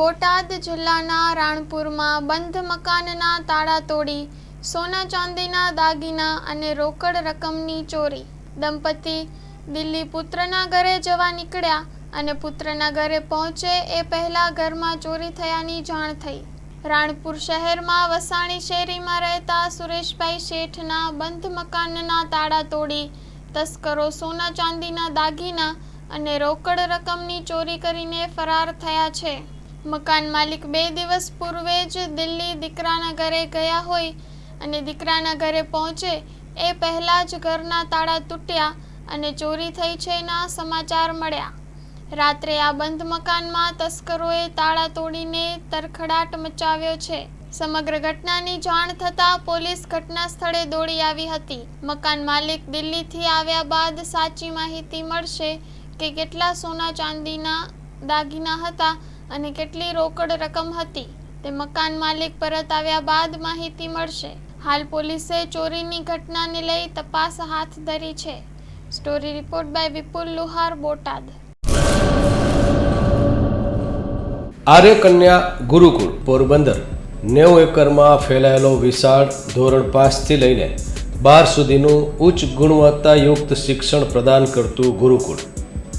બોટાદ જિલ્લાના રાણપુરમાં બંધ મકાનના તાળા તોડી, સોના ચાંદીના દાગીના અને રોકડ રકમની ચોરી. દંપતી દિલ્હી પુત્રના ઘરે જવા નીકળ્યા અને પુત્રના ઘરે પહોંચે એ પહેલા ઘરમાં ચોરી થયાની જાણ થઈ. રાણપુર શહેરમાં વસાણી શેરીમાં રહેતા સુરેશભાઈ શેઠના બંધ મકાનના તાળા તોડી, તસ્કરો સોના ચાંદીના દાગીના અને રોકડ રકમની ચોરી કરીને ફરાર થયા છે. મકાન માલિક બે દિવસ પૂર્વે જ દિલ્હી દીકરાના ઘરે ગયા હોય અને દીકરાના ઘરે પહોંચે, એ પહેલાં જ ઘરના તાળા તૂટ્યા અને ચોરી થઈ છેના સમાચાર મળ્યા. રાત્રે આ બંધ મકાનમાં તસ્કરોએ તાળા તોડીને તરખડાટ મચાવ્યો છે. સમગ્ર ઘટનાની જાણ થતાં પોલીસ ઘટના સ્થળે દોડી આવી હતી. મકાન માલિક દિલ્હીથી આવ્યા બાદ સાચી માહિતી મળશે કે કેટલા સોના ચાંદીના દાગીના હતા અને કેટલી રોકડ રકમ હતી તે મકાન માલિક પરત આવ્યા બાદ માહિતી મળશે. હાલ પોલીસે ચોરીની ઘટનાને લઈ તપાસ હાથ ધરી છે. Story report by Vipul Luhar, Botad. Arya Kanya Gurukul, Porbandar. નેવું એકરમાં ફેલાયેલો વિશાળ ધોરણ પાંચથી લઈને બાર સુધીનું ઉચ્ચ ગુણવત્તાયુક્ત શિક્ષણ પ્રદાન કરતું ગુરુકુળ.